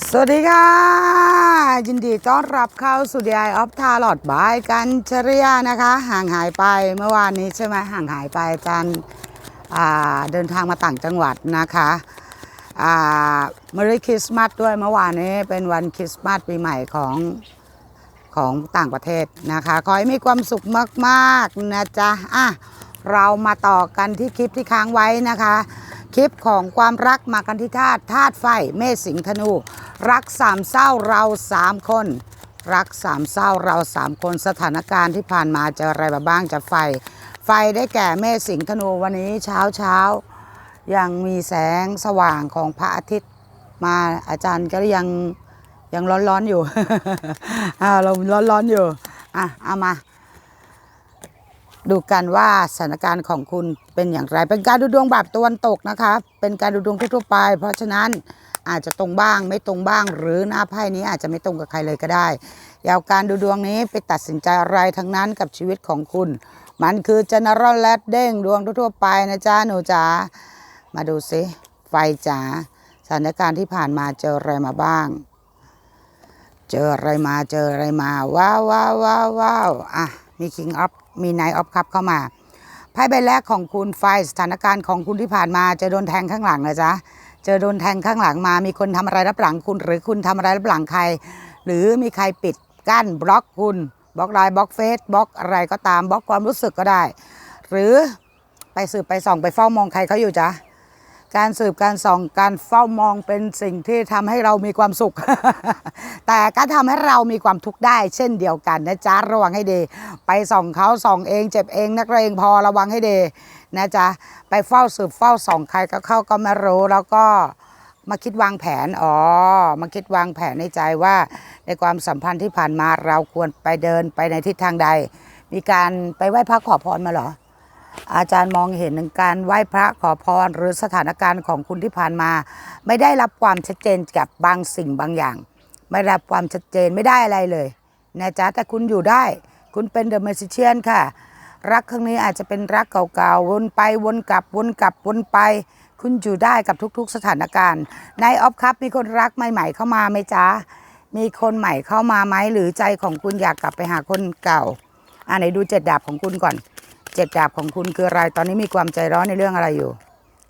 สวัสดีค่ะ ยินดีต้อนรับเข้าสู่ดีไอออฟทาร์ลอดบายกันชริยานะคะ ห่างหายไปเมื่อวานนี้ใช่ไหมห่างหายไปจารย์อ่าเดินทางมาต่างจังหวัดนะคะอ่าเมริคริสต์มาสด้วยเมื่อวานนี้เป็นวันคริสต์มาสปีใหม่ของของต่างประเทศนะคะ ขอให้มีความสุขมาก ๆ นะจ๊ะอะเรามาต่อกันที่คลิปที่ค้างไว้นะคะ คลิปของความรักมากันที่ธาตุธาตุไฟเมษสิงห์ธนู รักสามเศร้าเราสามคน รักสามเศร้าเราสามคนสถานการณ์ที่ผ่านมาจออะไรมาบ้างจากไฟ ไฟได้แก่เมษสิงห์ธนูวันนี้เช้าเช้ายังมีแสงสว่างของพระอาทิตย์มาอาจารย์ก็ยังยังร้อนๆอยู่อ่าเราร้อนๆอยู่อะเอามา ดูกันว่าสถานการณ์ของคุณเป็นอย่างไร เป็นการดูดวงแบบตะวันตกนะคะ เป็นการดูดวงทั่วไป เพราะฉะนั้นอาจจะตรงบ้างไม่ตรงบ้าง หรือหน้าไพ่นี้อาจจะไม่ตรงกับใครเลยก็ได้อยาวการดูดวงนี้ไปตัดสินใจอะไรทั้งนั้นกับชีวิตของคุณ มันคือ general แลดเด้งดวงทั่วไปนะจ๊ะหนูจ๋ามาดูสิไฟจ๋าสถานการณ์ที่ผ่านมาเจออะไรมาบ้าง เจออะไรมาเจออะไรมาว้าวว้าวว้าวว้าวอะมี King of มีไนท์ออฟคัพเข้ามาไพ่ใบแรกของคุณไฟสถานการณ์ของคุณที่ผ่านมาเจอโดนแทงข้างหลังนะจ๊ะเจอโดนแทงข้างหลังมา มีคนทำอะไรรับหลังคุณ หรือคุณทำอะไรรับหลังใคร หรือมีใครปิดกั้นบล็อกคุณบล็อกไลน์บล็อกเฟซบล็อกอะไรก็ตามบล็อกความรู้สึกก็ได้ หรือไปสืบไปส่องไปเฝ้ามองใครเขาอยู่จ๊ะ การสืบการส่องการเฝ้ามองเป็นสิ่งที่ทำให้เรามีความสุข แต่ก็ทำให้เรามีความทุกข์ได้เช่นเดียวกันนะจ๊ะระวังให้ดี ไปส่องเขาส่องเองเจ็บเองนักเลงพอระวังให้ดีนะจ๊ะไปเฝ้าสืบเฝ้าส่องใครก็เข้าก็ไม่รู้แล้วก็มาคิดวางแผน อ๋อ มาคิดวางแผนในใจว่า ในความสัมพันธ์ที่ผ่านมาเราควรไปเดินไปในทิศทางใด มีการไปไหว้พระขอพรมาเหรอ อาจารย์มองเห็นถึงการไหว้พระขอพรหรือสถานการณ์ของคุณที่ผ่านมา ไม่ได้รับความชัดเจนกับบางสิ่งบางอย่าง ไม่รับความชัดเจนไม่ได้อะไรเลยนะจ๊ะแต่คุณอยู่ได้ คุณเป็นเดอะเมสิเชียนค่ะ รักครั้งนี้อาจจะเป็นรักเก่าๆวนไปวนกลับวนกลับวนไป คุณอยู่ได้กับทุกๆสถานการณ์ในออฟครับมีคนรักใหม่ ๆ เข้ามาไหมจ๊ะมีคนใหม่เข้ามาไหมหรือใจของคุณอยากกลับไปหาคนเก่าอ่าไหนดูเจ็ดดาบของคุณก่อน เจ็ดดาบของคุณคืออะไร ตอนนี้มีความใจร้อนในเรื่องอะไรอยู่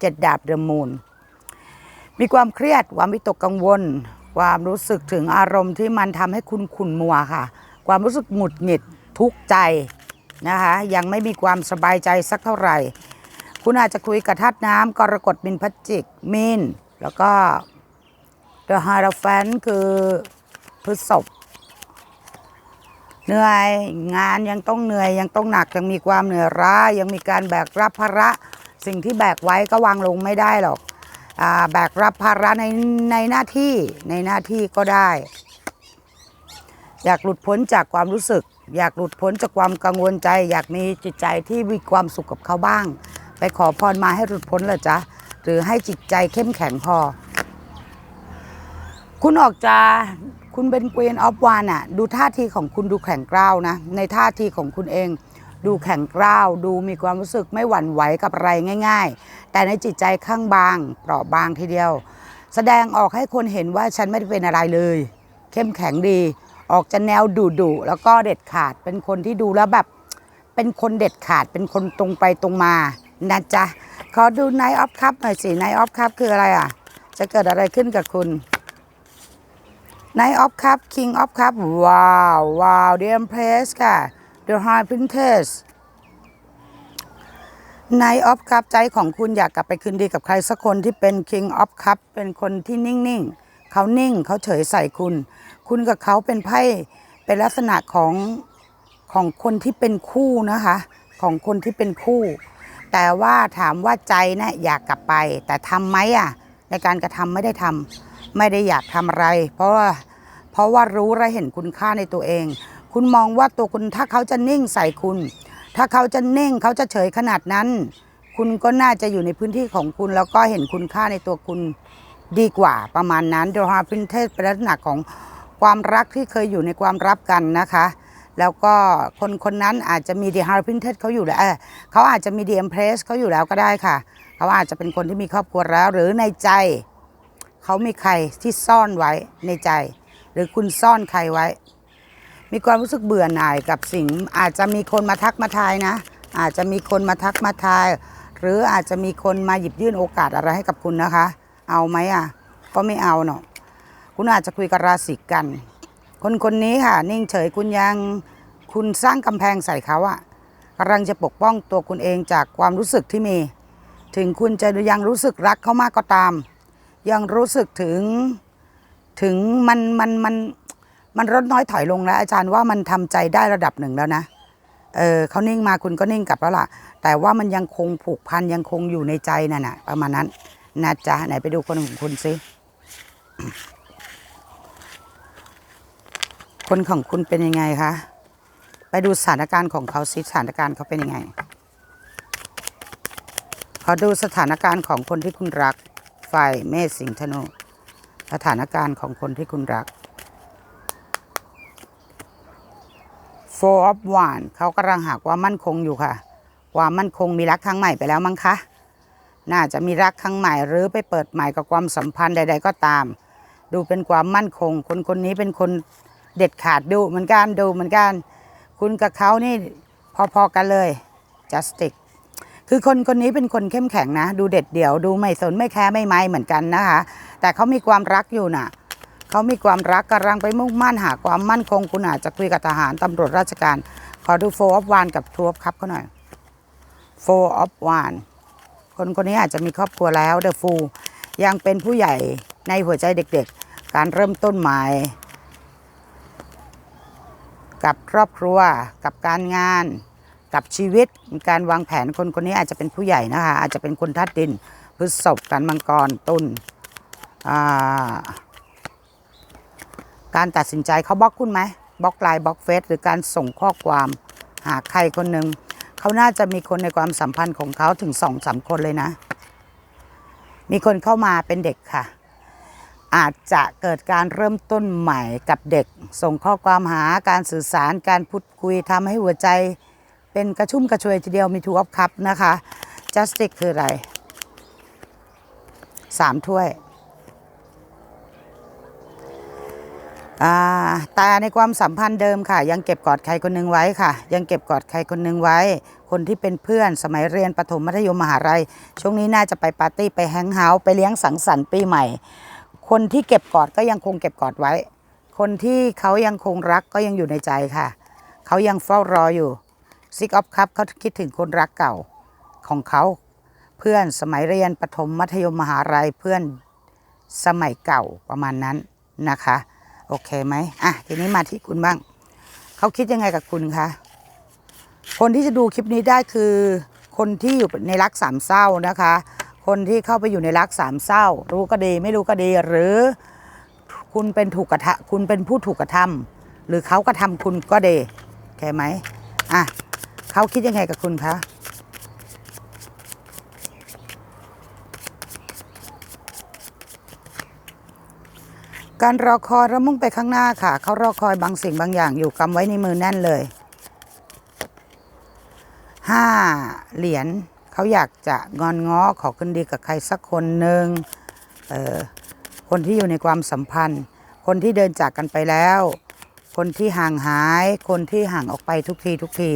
เจ็ดดาบเดอะมูนมีความเครียดความวิตกกังวล ความรู้สึกถึงอารมณ์ที่มันทำให้คุณขุ่นมัวค่ะ ความรู้สึกหงุดหงิดทุกข์ใจนะคะยังไม่มีความสบายใจสักเท่าไหร่ คุณอาจจะคุยกับธาตุน้ำกรกฎมินพัจจิกมินแล้วก็เดอะฮาราแฟนคือพฤษภ เหนื่อยงานยังต้องเหนื่อยยังต้องหนักยังมีความเหนื่อยล้ายังมีการแบกรับภาระ สิ่งที่แบกไว้ก็วางลงไม่ได้หรอกอแบกรับภาระในในหน้าที่ในหน้าที่ก็ได้ อยากหลุดพ้นจากความรู้สึก อยากหลุดพ้นจากความกังวลใจ อยากมีจิตใจที่มีความสุขกับเขาบ้าง ไปขอพรมาให้หลุดพ้นเหรอจ๊ะหรือให้จิตใจเข้มแข็งพอคุณออกจะ คุณเป็น Queen of One อะดูท่าทีของคุณดูแข็งกร้าวนะ ในท่าทีของคุณเอง ดูแข็งกร้าว ดูมีความรู้สึกไม่หวั่นไหวกับอะไรง่าย ๆ แต่ในจิตใจข้างบาง เปราะบางทีเดียว แสดงออกให้คนเห็นว่าฉันไม่ได้เป็นอะไรเลย เข้มแข็งดี ออกจะแนวดุดุๆแล้วก็เด็ดขาดเป็นคนที่ดูแล้วแบบ เป็นคนเด็ดขาดเป็นคนตรงไปตรงมานะจ๊ะขอดู Night of Cup หน่อยสิ Night of Cup คืออะไรอะ จะเกิดอะไรขึ้นกับคุณ Knight of Cup King of Cup ว้าวว้าว The Empress ค่ะ The High Princess Knight of Cup ใจของคุณอยากกลับไปคืนดีกับใครสักคนที่เป็น King of Cup เป็นคนที่นิ่งๆ เขานิ่งเขาเฉยใส่คุณ คุณกับเขาเป็นไพ่เป็นลักษณะของของคนที่เป็นคู่นะคะ ของคนที่เป็นคู่ แต่ว่าถามว่าใจนะอยากกลับไป แต่ทำไหมอะในการกระทำไม่ได้ทำไม่ได้อยากทำอะไร เพราะว่า เพราะว่ารู้และเห็นคุณค่าในตัวเอง คุณมองว่าตัวคุณถ้าเขาจะนิ่งใส่คุณ ถ้าเขาจะนิ่งเขาจะเฉยขนาดนั้น คุณก็น่าจะอยู่ในพื้นที่ของคุณ แล้วก็เห็นคุณค่าในตัวคุณดีกว่าประมาณนั้นโดยฮาพินเทสเป็นลักษณะของความรักที่เคยอยู่ในความรับกันนะคะ แล้วก็คนคนนั้นอาจจะมีดีฮาร์พินเทสเขาอยู่แล้วเเขาอาจจะมีดีเอ็มเพรสเขาอยู่แล้วก็ได้ค่ะ เขาอาจจะเป็นคนที่มีครอบครัวแล้ว หรือในใจ เขามีใครที่ซ่อนไว้ในใจ รือคุณซ่อนใครไว้ มีความรู้สึกเบื่อหน่ายกับสิ่ง อาจจะมีคนมาทักมาทายนะ อาจจะมีคนมาทักมาทาย หรืออาจจะมีคนมาหยิบยื่นโอกาสอะไรให้กับคุณนะคะ เอาไหมอะ ก็ไม่เอาเนาะคุณอาจจะคุยกับราศีกัน คนคนนี้ค่ะ นิ่งเฉยคุณยังคุณสร้างกำแพงใส่เขาอะกำลังจะปกป้องตัวคุณเองจากความรู้สึกที่มี ถึงคุณจะยังรู้สึกรักเขามากก็ตาม ยังรู้สึกถึง ถึงมันมันมันมันลดน้อยถอยลงแล้ว อาจารย์ว่ามันทำใจได้ระดับหนึ่งแล้วนะเออเขานิ่งมาคุณก็นิ่งกลับแล้วล่ะ แต่ว่ามันยังคงผูกพันยังคงอยู่ในใจนั่นน่ะ ประมาณนั้นนะจ๊ะไหนไปดูคนของคุณซิคนของคุณเป็นยังไงคะไปดูสถานการณ์ของเขาสิสถานการณ์เขาเป็นยังไงขอดูสถานการณ์ของคนที่คุณรัก ฝ่ายเมษสิงห์ธนู สถานการณ์ของคนที่คุณรัก Four of Wands เขากำลังหาความั่นคงอยู่ค่ะ ความมั่นคงมีรักครั้งใหม่ไปแล้วมั้งคะ น่าจะมีรักครั้งใหม่หรือไปเปิดใหม่กับความสัมพันธ์ใด ๆ ก็ตาม ดูเป็นความมั่นคง คนคนนี้เป็นคนเด็ดขาดดูเหมือนกันดูเหมือนกัน คุณกับเขานี่พอๆกันเลย justic คือคนคนนี้เป็นคนเข้มแข็งนะ ดูเด็ดเดี่ยว ดูไม่สนไม่แคร์ไม่ไม้เหมือนกันนะคะ แต่เขามีความรักอยู่น่ะเขามีความรักกำลังไปมุ่งมั่นหาความมั่นคง คุณอาจจะคุยกับทหารตำรวจราชการ ขอดูโฟอ of วานกับทูอ of คัพเขาหน่อยโฟอ of วานคนคนนี้อาจจะมีครอบครัวแล้วเดอะฟูยังเป็นผู้ใหญ่ในหัวใจเด็กๆ การเริ่มต้นใหม่กับครอบครัวกับการงาน กับชีวิตการวางแผนคนคนนี้อาจจะเป็นผู้ใหญ่นะคะอาจจะเป็นคนทัดดินพฤษภกันมังกรตุล การตัดสินใจเขาบล็อกคุณไหมบล็อกไลน์บล็อกเฟซหรือการส่งข้อความหาใครคนหนึ่งเขาน่าจะมีคนในความสัมพันธ์ของเขาถึงสองสามคนเลยนะ มีคนเข้ามาเป็นเด็กค่ะ อาจจะเกิดการเริ่มต้นใหม่กับเด็ก ส่งข้อความหาการสื่อสารการพูดคุยทำให้หัวใจ เป็นกระชุ่มกระชวยทีเดียวมีทูออฟคัพนะคะ justice คืออะไรสามถ้วย อ่าแต่ในความสัมพันธ์เดิมค่ะ ยังเก็บกอดใครคนหนึงไว้ค่ะ ยังเก็บกอดใครคนหนึงไว้ คนที่เป็นเพื่อนสมัยเรียนประถมมัธยมมหาลัยช่วงนี้น่าจะไปปาร์ตี้ไปแฮงเอาท์ไปเลี้ยงสังสรรค์ปีใหม่ คนที่เก็บกอดก็ยังคงเก็บกอดไว้ คนที่เขายังคงรักก็ยังอยู่ในใจค่ะ เขายังเฝ้ารออยู่ซิกออฟคัพเขาคิดถึงคนรักเก่าของเขาเพื่อนสมัยเรียนประถมมัธยมมหาลัยเพื่อนสมัยเก่าประมาณนั้นนะคะ โอเคไหมอะทีนี้มาที่คุณบ้าง เขาคิดยังไงกับคุณคะคนที่จะดูคลิปนี้ได้คือ คนที่อยู่ในรักสามเศร้านะคะ คนที่เข้าไปอยู่ในรักสามเศร้า รู้ก็ดีไม่รู้ก็ดีหรือ คุณเป็นถูกกระทะคุณเป็นผู้ถูกกระทำหรือเขากระทำคุณก็ดีโอเคไหมอะเขาคิดยังไงกับคุณคะ การรอคอยระมุ่งไปข้างหน้าค่ะ เขารอคอยบางสิ่งบางอย่างอยู่กำไว้ในมือแน่นเลยห้าเหรียญเขาอยากจะงอนง้อขอคืนดีกับใครสักคนหนึ่งเออคนที่อยู่ในความสัมพันธ์ คนที่เดินจากกันไปแล้ว คนที่ห่างหาย คนที่ห่างออกไปทุกทีทุกที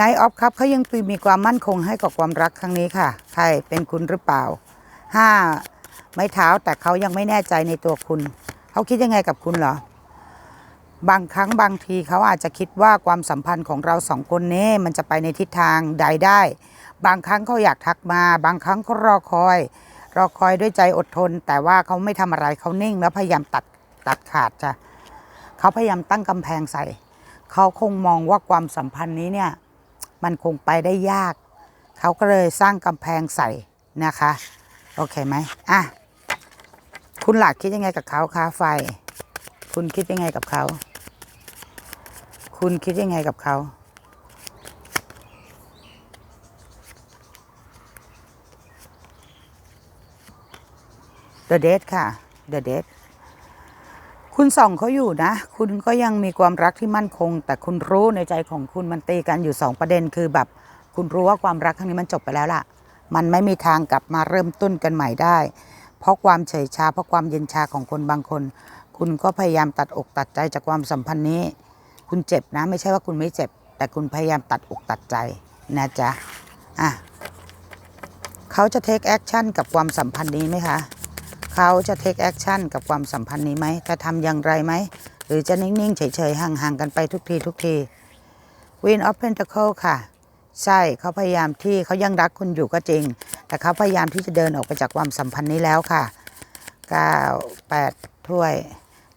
นายออฟครับเขายังมีความมั่นคงให้กับความรักครั้งนี้ค่ะ ใครเป็นคุณหรือเปล่าห้า ไม้เท้าแต่เขายังไม่แน่ใจในตัวคุณ เขาคิดยังไงกับคุณเหรอ บางครั้งบางทีเขาอาจจะคิดว่าความสัมพันธ์ของเราสองคนนี้มันจะไปในทิศทางใดได้ บางครั้งเขาอยากทักมา บางครั้งเขารอคอย รอคอยด้วยใจอดทน แต่ว่าเขาไม่ทำอะไรเขานิ่ง แล้วพยายามตัดตัดขาดจ้ะเขาพยายามตั้งกำแพงใส่ เขาคงมองว่าความสัมพันธ์นี้เนี่ยมันคงไปได้ยาก เขาก็เลยสร้างกำแพงใส่นะคะ โอเคไหมอะ คุณหลักคิดยังไงกับเขาคะไฟ คุณคิดยังไงกับเขา คุณคิดยังไงกับเขา The Date ค่ะ The Date คุณส่องเขาอยู่นะ คุณก็ยังมีความรักที่มั่นคง แต่คุณรู้ในใจของคุณมันตีกันอยู่สองประเด็นคือแบบ คุณรู้ว่าความรักครั้งนี้มันจบไปแล้วล่ะ มันไม่มีทางกลับมาเริ่มต้นกันใหม่ได้ เพราะความเฉยชาเพราะความเย็นชาของคนบางคน คุณก็พยายามตัดอกตัดใจจากความสัมพันธ์นี้ คุณเจ็บนะ ไม่ใช่ว่าคุณไม่เจ็บ แต่คุณพยายามตัดอกตัดใจนะจ๊ะอะเขาจะ take action กับความสัมพันธ์นี้ไหมคะเขาจะ take action กับความสัมพันธ์นี้ไหมจะทำอย่างไรไหม หรือจะนิ่ง ๆ เฉย ๆ ห่าง ๆ กันไปทุกทีทุกที Queen of Pentacle ค่ะ ใช่เขาพยายามที่เขายังรักคุณอยู่ก็จริง แต่เขาพยายามที่จะเดินออกไปจากความสัมพันธ์นี้แล้วค่ะ9 8ถ้วย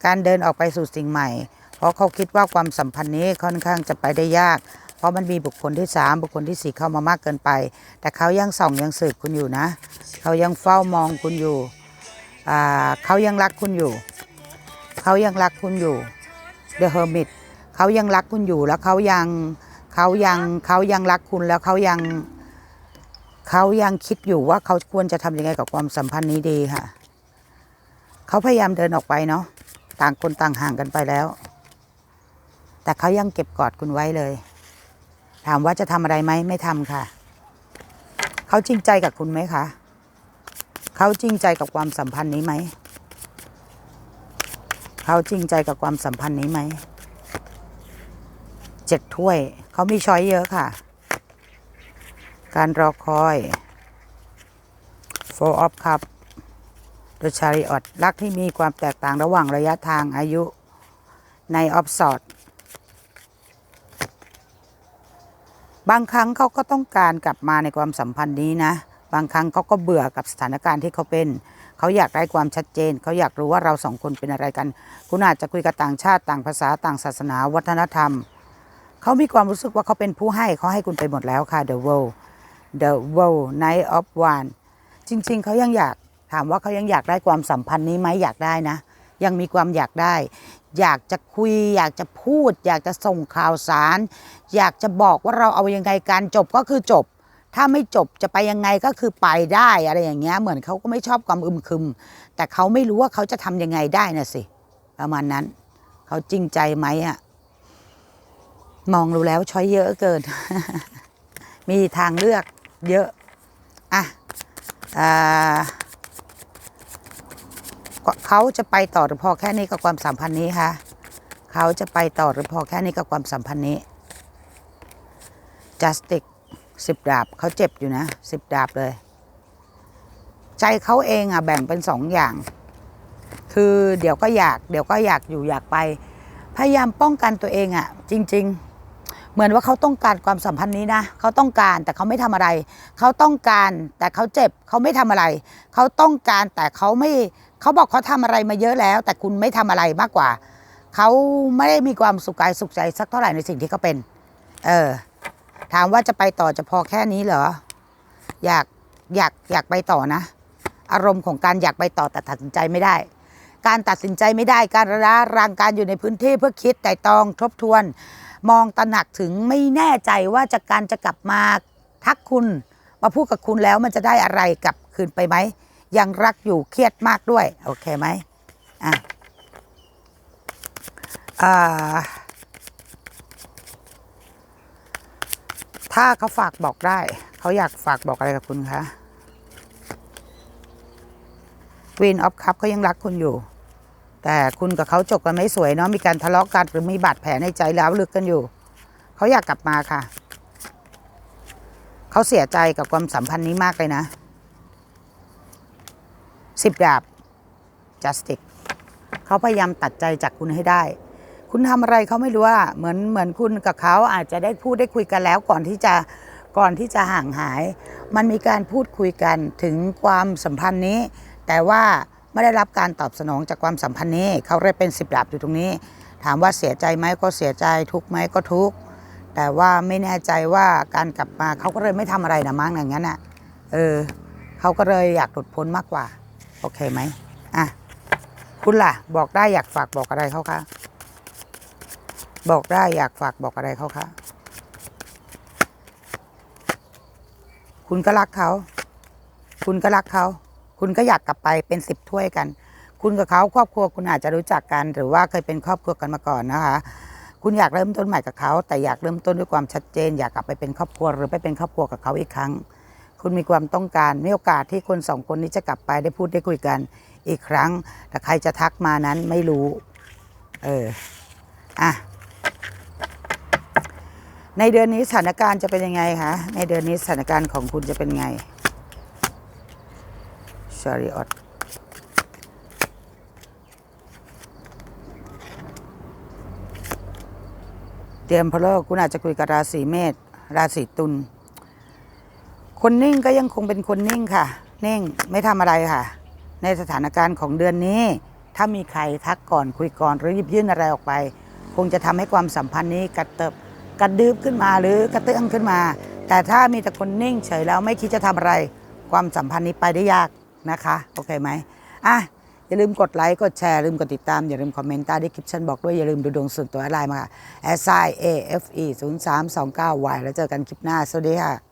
การเดินออกไปสู่สิ่งใหม่ เพราะเขาคิดว่าความสัมพันธ์นี้ค่อนข้างจะไปได้ยาก เพราะมันมีบุคคลที่ 3 บุคคลที่ 4 เข้ามามากเกินไป แต่เขายังส่องยังสืบคุณอยู่นะ เขายังเฝ้ามองคุณอยู่เขายังรักคุณอยู่ เขายังรักคุณอยู่ The Hermit เขายังรักคุณอยู่แล้วเขายัง เขายังเขายังรักคุณแล้วเขายังเขายังคิดอยู่ว่าเขาควรจะทำยังไงกับความสัมพันธ์นี้ดีค่ะ เขาพยายามเดินออกไปเนาะต่างคนต่างห่างกันไปแล้ว แต่เขายังเก็บกอดคุณไว้เลย ถามว่าจะทำอะไรไหมไม่ทำค่ะ เขาจริงใจกับคุณไหมคะเขาจริงใจกับความสัมพันธ์นี้ไหม เขาจริงใจกับความสัมพันธ์นี้ไหม เจ็ดถ้วย เขามีช้อยเยอะค่ะ การรอคอย four of cup the chariot รักที่มีความแตกต่างระหว่างระยะทางอายุใน of s o r t บางครั้งเขาก็ต้องการกลับมาในความสัมพันธ์นี้นะ บางครั้งเขาก็เบื่อกับสถานการณ์ที่เขาเป็น เขาอยากได้ความชัดเจน เขาอยากรู้ว่าเราสองคนเป็นอะไรกัน คุณอาจจะคุยกับต่างชาติต่างภาษาต่างศาสนา วัฒนธรรม เขามีความรู้สึกว่าเขาเป็นผู้ให้เขาให้คุณไปหมดแล้วค่ะ The World The World Night of One จริง ๆ เขายังอยากถามว่าเขายังอยากได้ความสัมพันธ์นี้ไหมอยากได้นะ ยังมีความอยากได้ อยากจะคุย อยากจะพูด อยากจะส่งข่าวสาร อยากจะบอกว่าเราเอายังไงการจบก็คือจบ ถ้าไม่จบจะไปยังไงก็คือไปได้อะไรอย่างเงี้ยเหมือนเขาก็ไม่ชอบความอึมครึม แต่เขาไม่รู้ว่าเขาจะทำยังไงได้นะสิประมาณนั้น เขาจริงใจไหมอะ มองดูแล้วช้อยเยอะเกิน มีทางเลือกเยอะ อะเขาจะไปต่อหรือพอแค่นี้กับความสัมพันธ์นี้คะเขาจะไปต่อหรือพอแค่นี้กับความสัมพันธ์นี้ justice สิบดาบเขาเจ็บอยู่นะสิบดาบเลย ใจเขาเองอะแบ่งเป็นสองอย่าง คือเดี๋ยวก็อยาก เดี๋ยวก็อยากอยู่อยากไป พยายามป้องกันตัวเองอะ จริง ๆ เหมือนว่าเขาต้องการความสัมพันธ์นี้นะเขาต้องการแต่เขาไม่ทำอะไร เขาต้องการแต่เขาเจ็บเขาไม่ทำอะไร เขาต้องการแต่เขาไม่เขาบอกเขาทำอะไรมาเยอะแล้ว แต่คุณไม่ทำอะไรมากกว่า เขาไม่ได้มีความสุขกายสุขใจสักเท่าไหร่ในสิ่งที่เขาเป็น เออ ถามว่าจะไปต่อจะพอแค่นี้เหรออยากอยากอยากไปต่อนะ อารมณ์ของการอยากไปต่อแต่ตัดสินใจไม่ได้ การตัดสินใจไม่ได้การระระรังการอยู่ในพื้นที่เพื่อคิดแต่ตองทบทวน มองตระหนักถึงไม่แน่ใจว่าจะกการจะกลับมาทักคุณ มาพูดกับคุณแล้วมันจะได้อะไรกลับคืนไปไหม ยังรักอยู่เครียดมากด้วย โอเคไหมอะถ้าเขาฝากบอกได้ เขาอยากฝากบอกอะไรกับคุณคะ Queen of Cup เขายังรักคุณอยู่ แต่คุณกับเขาจบกันไม่สวยเนาะมีการทะเลาะกันหรือมีบาดแผลในใจแล้วลึกกันอยู่ เขาอยากกลับมาค่ะ เขาเสียใจกับความสัมพันธ์นี้มากเลยนะสิบดาบ justice เขาพยายามตัดใจจากคุณให้ได้ คุณทำอะไรเขาไม่รู้ว่าเหมือนเหมือนคุณกับเขาอาจจะได้พูดได้คุยกันแล้วก่อนที่จะก่อนที่จะห่างหาย มันมีการพูดคุยกันถึงความสัมพันธ์นี้ แต่ว่า ไม่ได้รับการตอบสนองจากความสัมพันธ์นี้เขาเลยเป็นสิบดาบอยู่ตรงนี้ ถามว่าเสียใจไหมก็เสียใจทุกไหมก็ทุกแต่ว่าไม่แน่ใจว่าการกลับมาเขาก็เลยไม่ทำอะไรนะมั้งอย่างนั้นอะเออเขาก็เลยอยากหลุดพ้นมากกว่า โอเคไหมอะคุณล่ะ บอกได้อยากฝากบอกอะไรเขาคะบอกได้อยากฝากบอกอะไรเขาคะคุณก็รักเขา คุณก็รักเขา คุณก็อยากกลับไปเป็นสิบถ้วยกัน คุณกับเขาครอบครัวคุณอาจจะรู้จักกัน หรือว่าเคยเป็นครอบครัวกันมาก่อนนะคะ คุณอยากเริ่มต้นใหม่กับเขา แต่อยากเริ่มต้นด้วยความชัดเจน อยากกลับไปเป็นครอบครัวหรือไปเป็นครอบครัวกับเขาอีกครั้ง คุณมีความต้องการมีโอกาสที่คนสองคนนี้จะกลับไปได้พูดได้คุยกันอีกครั้ง แต่ใครจะทักมานั้นไม่รู้ เออ อะในเดือนนี้สถานการณ์จะเป็นยังไงคะ ในเดือนนี้สถานการณ์ของคุณจะเป็นไง ชาริออตเตรียมพลคุณอาจจะคุยกับราศีเมษราศีตุลคนนิ่งก็ยังคงเป็นคนนิ่งค่ะ นิ่งไม่ทำอะไรค่ะ ในสถานการณ์ของเดือนนี้ ถ้ามีใครทักก่อนคุยก่อนหรือหยิบยื่นอะไรออกไป คงจะทำให้ความสัมพันธ์นี้กระเติบกระดืบขึ้นมาหรือกระเตื้องขึ้นมา แต่ถ้ามีแต่คนนิ่งเฉยแล้วไม่คิดจะทำอะไร ความสัมพันธ์นี้ไปได้ยาก นะคะ โอเคไหมอะอย่าลืมกดไลค์กดแชร์ลืมกดติดตาม อย่าลืมคอมเมนต์ใต้ดีคลิปชันบอกด้วย อย่าลืมดูดวงส่วนตัวไลน์มาค่ะ s i a f e 0 3 2 9 y แล้วเจอกันคลิปหน้า สวัสดีค่ะ